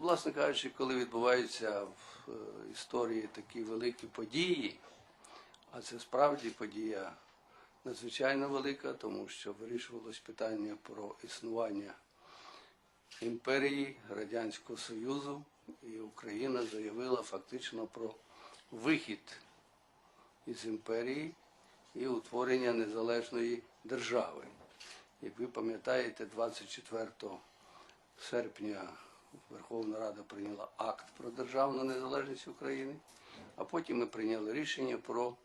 власне кажучи, коли відбуваються в е, історії такі великі події, а це справді подія надзвичайно велика, тому що вирішувалось питання про існування імперії Радянського Союзу, і Україна заявила фактично про вихід із імперії і утворення незалежної держави. Як ви пам'ятаєте, 24 серпня Верховна Рада прийняла акт про державну незалежність України, а потім ми прийняли рішення про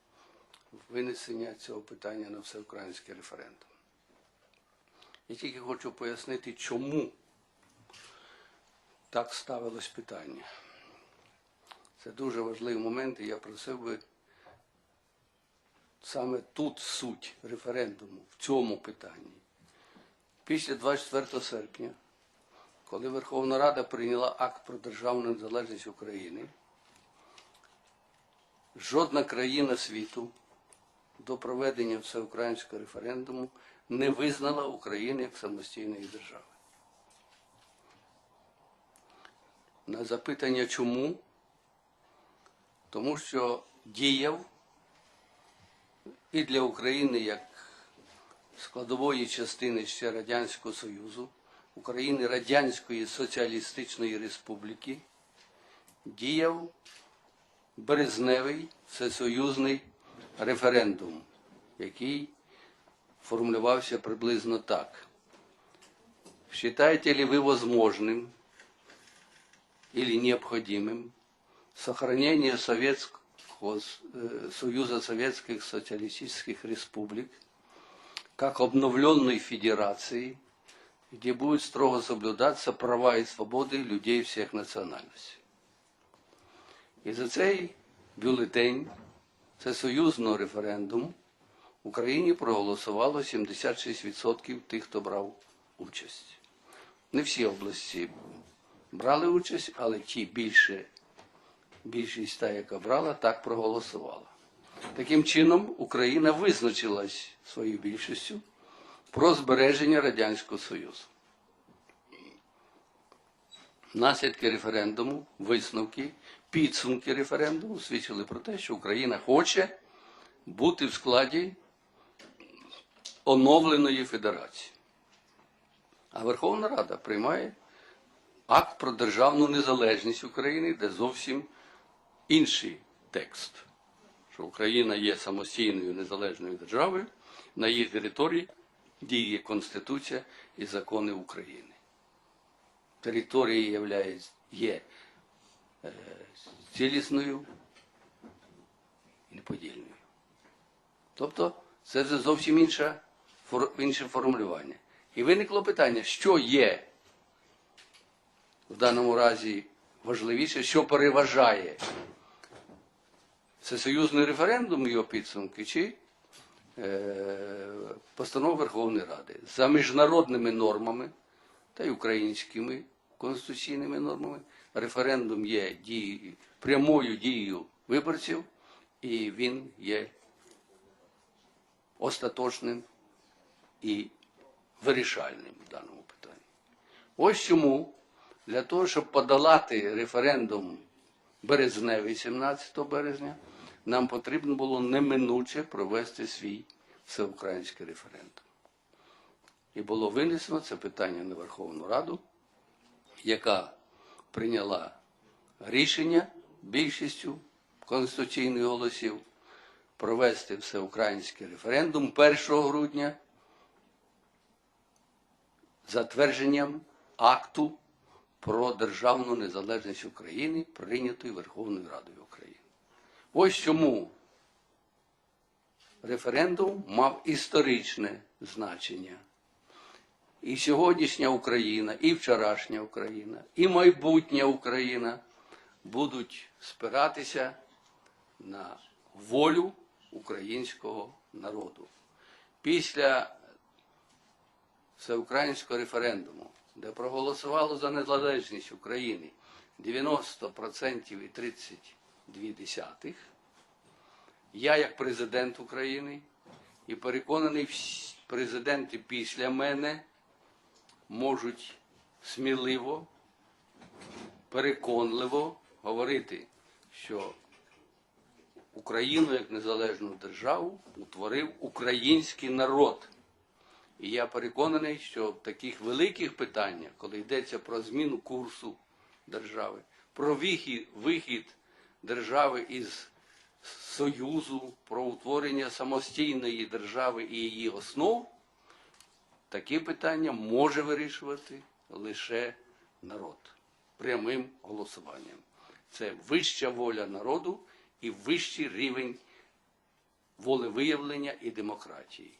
винесення цього питання на всеукраїнський референдум. Я тільки хочу пояснити, чому так ставилось питання. Це дуже важливий момент, і я просив би саме тут суть референдуму, в цьому питанні. Після 24 серпня, коли Верховна Рада прийняла акт про державну незалежність України, жодна країна світу до проведення всеукраїнського референдуму не визнала України як самостійної держави. На запитання чому? Тому що діяв і для України як складової частини ще Радянського Союзу, України Радянської Соціалістичної Республіки, діяв березневий всесоюзний референдум, який формулювався приблизно так. Считаете ли вы возможным или необходимым сохранение Советского, э, Союза Советских Социалистических Республик как обновленной федерации, где будут строго соблюдаться права и свободы людей всех национальностей. І за цей бюлетень всесоюзного референдуму в Україні проголосувало 76% тих, хто брав участь. Не всі області брали участь, але ті більше, більшість та, яка брала, так проголосувала. Таким чином, Україна визначилась своєю більшістю про збереження Радянського Союзу. Наслідки референдуму, висновки, підсумки референдуму свідчили про те, що Україна хоче бути в складі оновленої федерації. А Верховна Рада приймає акт про державну незалежність України, де зовсім інший текст, що Україна є самостійною незалежною державою, на її території діє Конституція і закони України. Територія є, є е, цілісною і неподільною. Тобто це вже зовсім інше, інше формулювання. І виникло питання, що є в даному разі важливіше, що переважає всесоюзний референдум його підсумки, чи е, постанова Верховної Ради за міжнародними нормами та й українськими конституційними нормами. Референдум є дією, прямою дією виборців, і він є остаточним і вирішальним в даному питанні. Ось чому для того, щоб подолати референдум березневий 17 березня, нам потрібно було неминуче провести свій всеукраїнський референдум. І було винесено це питання на Верховну Раду, яка прийняла рішення більшістю конституційних голосів провести всеукраїнський референдум 1 грудня затвердженням акту про державну незалежність України, прийнятої Верховною Радою України. Ось чому референдум мав історичне значення. І сьогоднішня Україна, і вчорашня Україна, і майбутня Україна будуть спиратися на волю українського народу. Після всеукраїнського референдуму, де проголосувало за незалежність України 90% і 30%. 0,2. Я, як президент України, і переконаний, президенти після мене можуть сміливо, переконливо говорити, що Україну як незалежну державу утворив український народ. І я переконаний, що в таких великих питаннях, коли йдеться про зміну курсу держави, про вихід, вихід держави із Союзу, про утворення самостійної держави і її основ, такі питання може вирішувати лише народ прямим голосуванням. Це вища воля народу і вищий рівень волевиявлення і демократії.